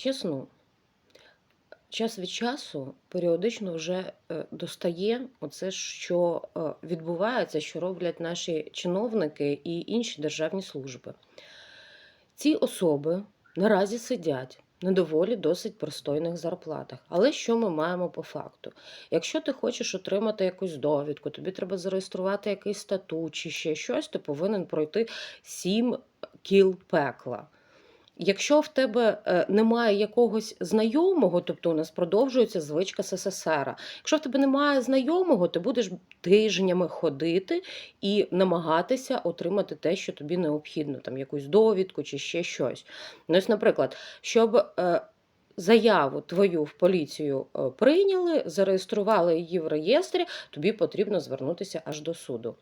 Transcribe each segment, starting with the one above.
Чесно, час від часу періодично вже е, достає оце, що е, відбувається, що роблять наші чиновники і інші державні служби. Ці особи наразі сидять на доволі досить пристойних зарплатах. Але що ми маємо по факту? Якщо ти хочеш отримати якусь довідку, тобі треба зареєструвати якийсь статут чи ще щось, ти повинен пройти сім кіл пекла. Якщо в тебе е, немає якогось знайомого, тобто у нас продовжується звичка СССР. Якщо в тебе немає знайомого, ти будеш тижнями ходити і намагатися отримати те, що тобі необхідно, там якусь довідку чи ще щось. Ну, ось, наприклад, щоб е, заяву твою в поліцію е, прийняли, зареєстрували її в реєстрі, тобі потрібно звернутися аж до суду.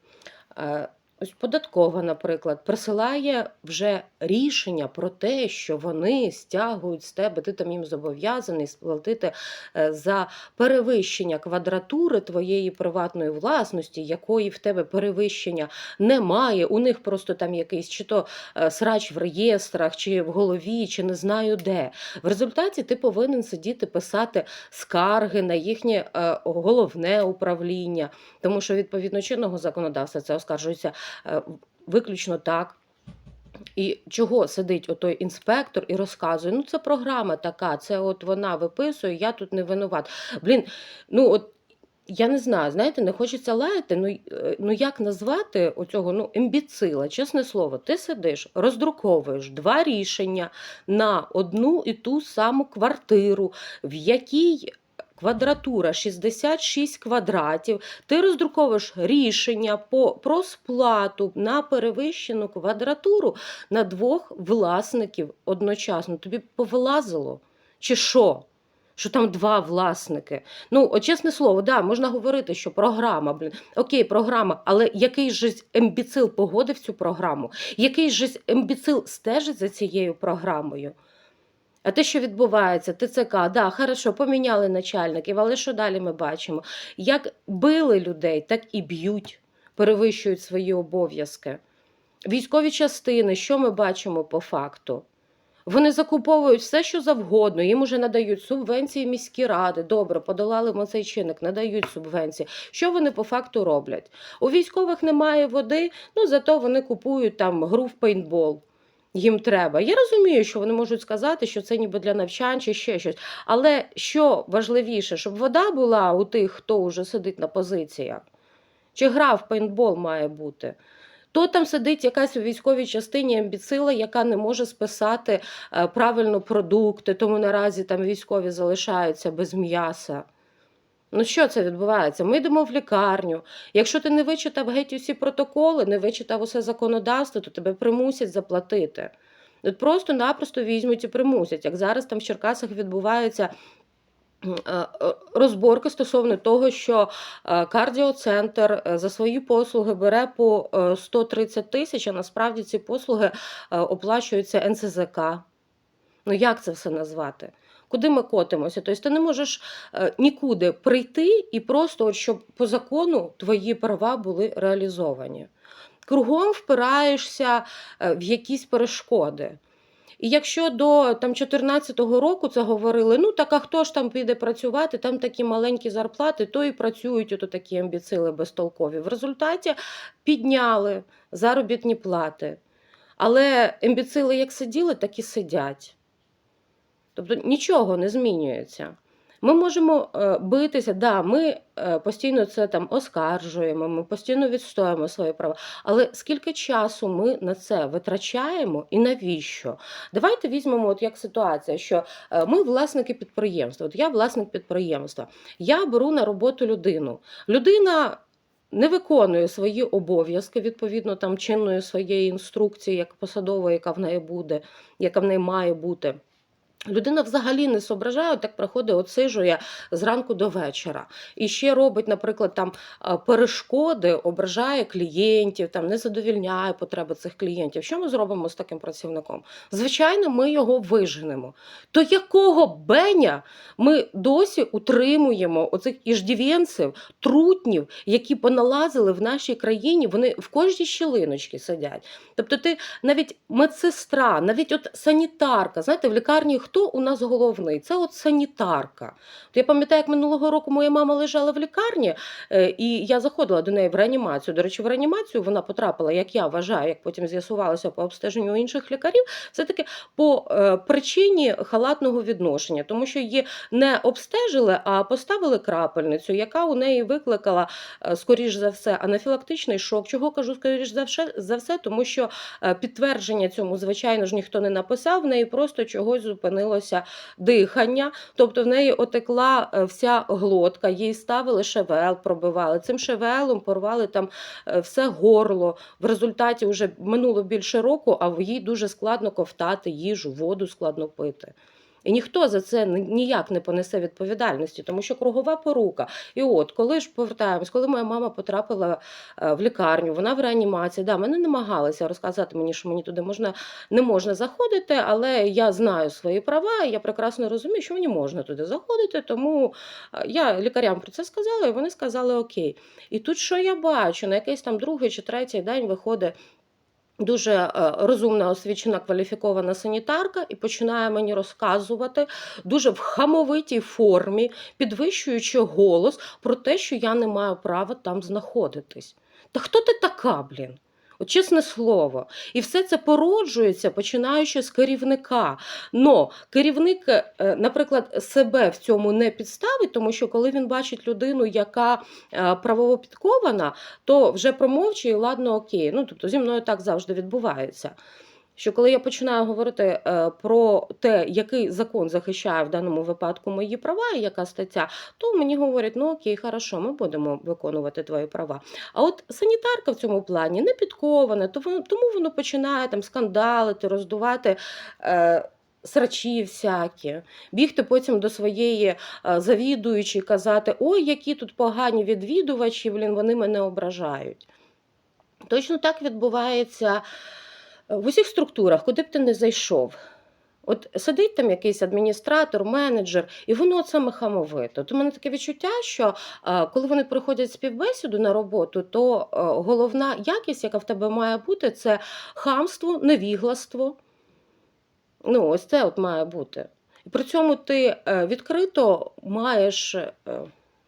Ось податкова, наприклад, присилає вже рішення про те, що вони стягують з тебе, ти там їм зобов'язаний сплатити е, за перевищення квадратури твоєї приватної власності, якої в тебе перевищення немає. У них просто там якийсь чи то е, срач в реєстрах, чи в голові, чи не знаю де. В результаті ти повинен сидіти писати скарги на їхнє е, головне управління, тому що відповідно чинного законодавства це оскаржується виключно так. І чого сидить отой інспектор і розказує: ну це програма така, це от вона виписує, я тут не винуват. Блін, ну от. Я не знаю, знаєте, не хочеться лаяти. Ну, е, ну як назвати оцього ну, імбіцила, чесне слово, ти сидиш, роздруковуєш два рішення на одну і ту саму квартиру, в якій квадратура 66 квадратів. Ти роздруковуєш рішення по, про сплату на перевищену квадратуру на двох власників одночасно. Тобі повилазило? Чи що? Що там два власники. Ну, от чесне слово, да, можна говорити, що програма, блін, окей, програма, але який же ембіцил погодив цю програму? Який же ембіцил стежить за цією програмою? А те, що відбувається, ТЦК, да, хорошо, поміняли начальників, але що далі ми бачимо? Як били людей, так і б'ють, перевищують свої обов'язки. Військові частини, що ми бачимо по факту? Вони закуповують все, що завгодно, їм уже надають субвенції міські ради. Добре, подолали ми цей чинник, надають субвенції. Що вони по факту роблять? У військових немає води, ну зато вони купують там гру в пейнтбол. Їм треба. Я розумію, що вони можуть сказати, що це ніби для навчань чи ще щось. Але що важливіше, щоб вода була у тих, хто вже сидить на позиціях, чи гра в пейнтбол має бути. То там сидить якась у військовій частині амбіцила, яка не може списати е, правильно продукти, тому наразі там військові залишаються без м'яса. Ну, що це відбувається? Ми йдемо в лікарню. Якщо ти не вичитав геть усі протоколи, не вичитав усе законодавство, то тебе примусять заплатити. От просто-напросто візьмуть і примусять. Як зараз там в Черкасах відбуваються е, е, розборки стосовно того, що е, кардіоцентр за свої послуги бере по е, 130 тисяч, а насправді ці послуги оплачуються НСЗК. Ну як це все назвати? Куди ми котимося? Тобто ти не можеш е, нікуди прийти і просто, от, щоб по закону твої права були реалізовані. Кругом впираєшся е, в якісь перешкоди. І якщо до там 14-го року це говорили, ну так а хто ж там піде працювати, там такі маленькі зарплати, то і працюють ото такі амбіцили безтолкові. В результаті підняли заробітні плати. Але ембіцили як сиділи, так і сидять. Тобто нічого не змінюється. Ми можемо е, битися, да, ми е, постійно це там оскаржуємо, ми постійно відстоюємо свої права. Але скільки часу ми на це витрачаємо і навіщо? Давайте візьмемо, от як ситуація, що е, ми власники підприємства. От я власник підприємства. Я беру на роботу людину. Людина. Не виконує свої обов'язки відповідно там чинної своєї інструкції, як посадової, яка в неї буде, яка в неї має бути. Людина взагалі не соображає, так приходить, отсижує зранку до вечора. І ще робить, наприклад, там перешкоди, ображає клієнтів, там не задовільняє потреби цих клієнтів. Що ми зробимо з таким працівником? Звичайно, ми його виженемо. То якого беня ми досі утримуємо оцих іждівенців, трутнів, які поналазили в нашій країні, вони в кожній щілиночці сидять. Тобто, ти навіть медсестра, навіть от санітарка, знаєте, в лікарні хто у нас головний? Це от санітарка. От я пам'ятаю, як минулого року моя мама лежала в лікарні, е, і я заходила до неї в реанімацію. До речі, в реанімацію вона потрапила, як я вважаю, як потім з'ясувалося по обстеженню інших лікарів, все-таки по е, причині халатного відношення, тому що її не обстежили, а поставили крапельницю, яка у неї викликала, е, скоріш за все, анафілактичний шок. Чого кажу, скоріш за все, за все, тому що підтвердження цьому, звичайно ж, ніхто не написав. В неї просто чогось зупинилося дихання, тобто в неї отекла е, вся глотка, їй ставили ШВЛ, пробивали. Цим ШВЛом порвали там е, все горло. В результаті вже минуло більше року, а їй дуже складно ковтати їжу, воду складно пити. І ніхто за це ніяк не понесе відповідальності, тому що кругова порука. І от, коли ж повертаємось, коли моя мама потрапила е, в лікарню, вона в реанімації. Да, мене намагалися розказати мені, що мені туди можна не можна заходити, але я знаю свої права, і я прекрасно розумію, що мені можна туди заходити. Тому е, я лікарям про це сказала, і вони сказали окей. І тут що я бачу, на якийсь там другий чи третій день виходить. Дуже е, розумна, освічена, кваліфікована санітарка і починає мені розказувати дуже в хамовитій формі, підвищуючи голос про те, що я не маю права там знаходитись. Та хто ти така, блін? От чесне слово. І все це породжується, починаючи з керівника. Но керівник, е, наприклад, себе в цьому не підставить, тому що коли він бачить людину, яка е, правово підкована, то вже промовчує, ладно, окей. Ну, тобто зі мною так завжди відбувається. Що коли я починаю говорити е, про те, який закон захищає в даному випадку мої права і яка стаття, то мені говорять, ну окей, хорошо, ми будемо виконувати твої права. А от санітарка в цьому плані не підкована, тому воно починає там скандалити, роздувати. Е, Срачі всякі, бігти потім до своєї е, завідуючої, казати: ой, які тут погані відвідувачі, блін, вони мене ображають. Точно так відбувається в усіх структурах, куди б ти не зайшов. От сидить там якийсь адміністратор, менеджер, і воно саме хамовито. То в мене таке відчуття, що е, коли вони приходять співбесіду на роботу, то е, головна якість, яка в тебе має бути, це хамство, невігластво. Ну, ось це от має бути. І при цьому ти е, відкрито маєш.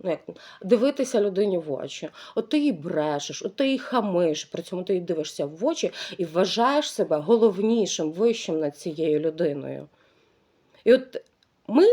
Ну, як дивитися людині в очі. От ти їй брешеш, от ти їй хамиш, при цьому ти їй дивишся в очі і вважаєш себе головнішим, вищим над цією людиною. І от ми,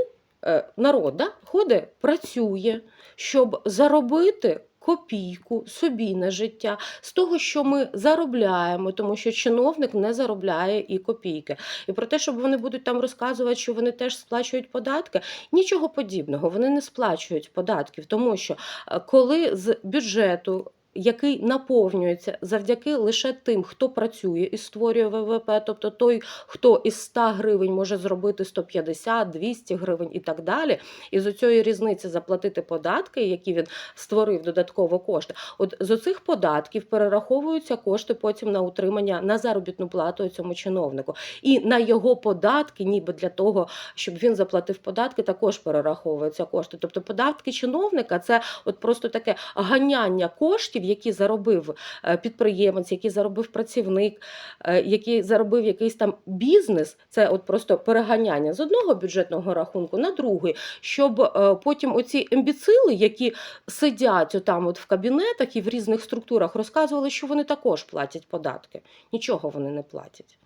е, народ, да, ходить, працює, щоб заробити копійку собі на життя з того, що ми заробляємо, тому що чиновник не заробляє і копійки. І про те, щоб вони будуть там розказувати, що вони теж сплачують податки, нічого подібного. Вони не сплачують податків, тому що е, коли з бюджету. Який наповнюється завдяки лише тим, хто працює і створює ВВП, тобто той, хто із 100 гривень може зробити 150, 200 гривень і так далі, і з цієї різниці заплатити податки, які він створив додатково кошти. От з оцих податків перераховуються кошти потім на утримання на заробітну плату цьому чиновнику. І на його податки, ніби для того, щоб він заплатив податки, також перераховуються кошти. Тобто податки чиновника це от просто таке ганяння коштів, які заробив е, підприємець, які заробив працівник, е, який заробив якийсь там бізнес. Це от просто переганяння з одного бюджетного рахунку на другий, щоб е, потім оці ембіцили, які сидять отам от в кабінетах і в різних структурах, розказували, що вони також платять податки. Нічого вони не платять.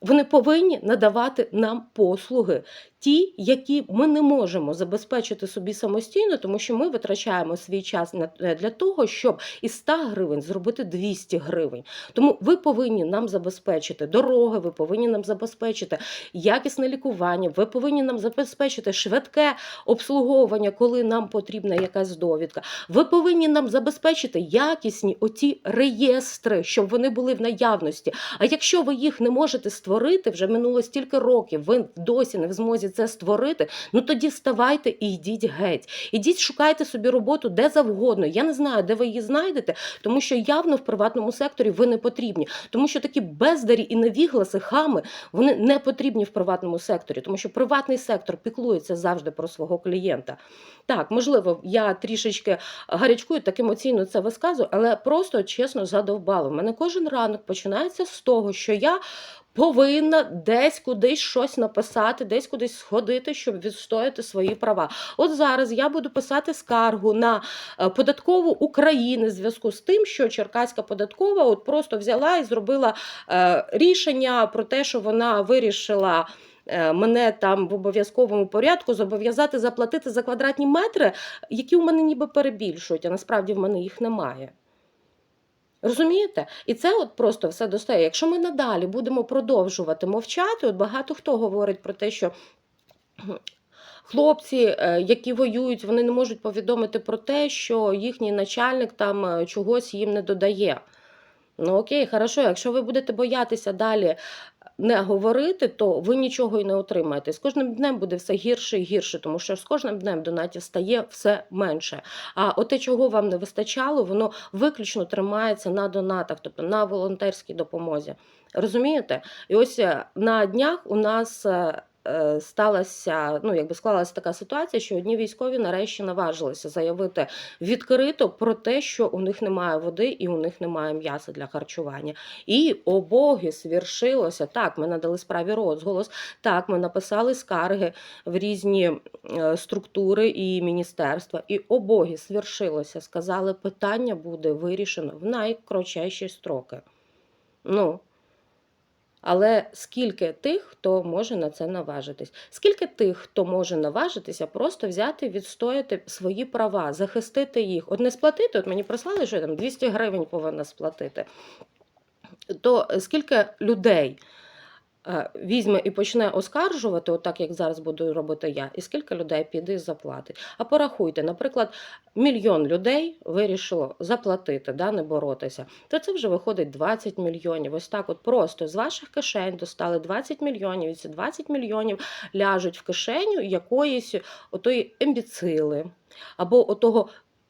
Вони повинні надавати нам послуги, ті, які ми не можемо забезпечити собі самостійно, тому що ми витрачаємо свій час е, для того, щоб із 100 гривень зробити 200 гривень. Тому ви повинні нам забезпечити дороги, ви повинні нам забезпечити якісне лікування, ви повинні нам забезпечити швидке обслуговування, коли нам потрібна якась довідка. Ви повинні нам забезпечити якісні оті реєстри, щоб вони були в наявності. А якщо ви їх не можете створити, вже минуло стільки років, ви досі не в змозі це створити. Ну тоді вставайте і йдіть геть. Ідіть, шукайте собі роботу де завгодно. Я не знаю, де ви її знайдете, тому що явно в приватному секторі ви не потрібні, тому що такі бездарі і невігласи, хами, вони не потрібні в приватному секторі, тому що приватний сектор піклується завжди про свого клієнта. Так, можливо, я трішечки гарячкую, так емоційно це висказую, але просто чесно задовбало. У мене кожен ранок починається з того, що я повинна десь кудись щось написати, десь кудись сходити, щоб відстояти свої права. От зараз я буду писати скаргу на е, податкову України в зв'язку з тим, що Черкаська податкова от просто взяла і зробила е, рішення про те, що вона вирішила. е, Мене там в обов'язковому порядку зобов'язати заплатити за квадратні метри, які у мене ніби перебільшують, а насправді в мене їх немає. Розумієте? І це от просто все достає. Якщо ми надалі будемо продовжувати мовчати, от багато хто говорить про те, що хлопці, е, які воюють, вони не можуть повідомити про те, що їхній начальник там е, чогось їм не додає. Ну окей, хорошо, якщо ви будете боятися далі не говорити, то ви нічого і не отримаєте. З кожним днем буде все гірше і гірше, тому що з кожним днем донатів стає все менше. А оте, чого вам не вистачало, воно виключно тримається на донатах, тобто на волонтерській допомозі. Розумієте? І ось е, на днях у нас. Е, Сталася, ну якби склалася така ситуація, що одні військові нарешті наважилися заявити відкрито про те, що у них немає води і у них немає м'яса для харчування. І о боги, свершилося. Так, ми надали справі розголос. Так, ми написали скарги в різні е, структури і міністерства. І о боги, свершилося. Сказали, питання буде вирішено в найкоротші строки. Ну, але скільки тих, хто може на це наважитись? Скільки тих, хто може наважитися, просто взяти, відстояти свої права, захистити їх? От не сплатити, от мені прислали, що я там 200 гривень повинна сплатити. То скільки людей візьме і почне оскаржувати, отак як зараз буду робити я, і скільки людей піде і заплатить. А порахуйте, наприклад, мільйон людей вирішило заплатити, да, не боротися, то це вже виходить 20 мільйонів. Ось так, от просто з ваших кишень достали 20 мільйонів, і ці 20 мільйонів ляжуть в кишеню якоїсь отої ембіцили або отого.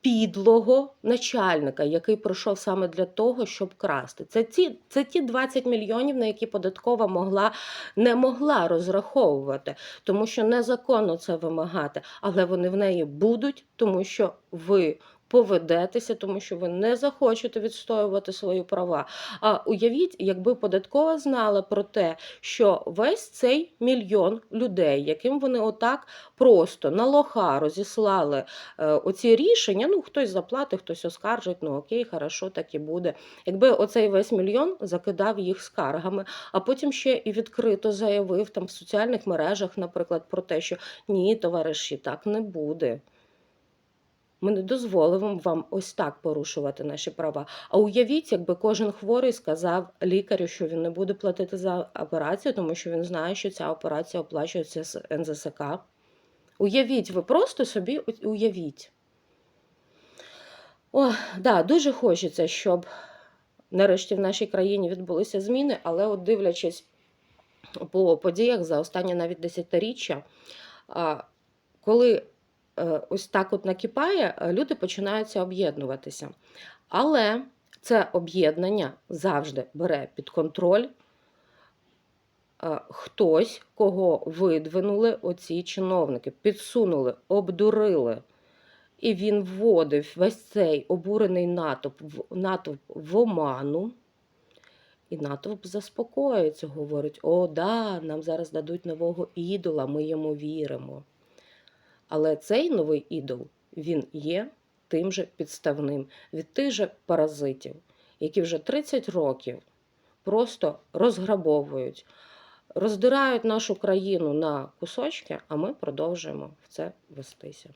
Підлого начальника, який пройшов саме для того, щоб красти. Це ті, це ті 20 мільйонів, на які податкова могла не могла розраховувати, тому що незаконно це вимагати, але вони в неї будуть, тому що ви поведетеся, тому що ви не захочете відстоювати свої права. А уявіть, якби податкова знала про те, що весь цей мільйон людей, яким вони отак просто на лоха розіслали е, оці рішення, ну хтось заплатить, хтось оскаржить, ну окей, хорошо, так і буде. Якби оцей весь мільйон закидав їх скаргами, а потім ще і відкрито заявив там в соціальних мережах, наприклад, про те, що ні, товариші, так не буде. Ми не дозволимо вам ось так порушувати наші права. А уявіть, якби кожен хворий сказав лікарю, що він не буде платити за операцію, тому що він знає, що ця операція оплачується з НЗСК. Уявіть, ви просто собі уявіть. О, да, дуже хочеться, щоб нарешті в нашій країні відбулися зміни, але от дивлячись по подіях за останнє навіть десятиріччя, коли ось так от накипає, е, люди починаються об'єднуватися. Але це об'єднання завжди бере під контроль е, хтось, кого видвинули оці чиновники, підсунули, обдурили. І він вводив весь цей обурений натовп в, натовп в оману. І натовп заспокоїться, говорить: о, да, нам зараз дадуть нового ідола, ми йому віримо. Але цей новий ідол він є тим же підставним від тих же паразитів, які вже 30 років просто розграбовують, роздирають нашу країну на кусочки, а ми продовжуємо в це вестися.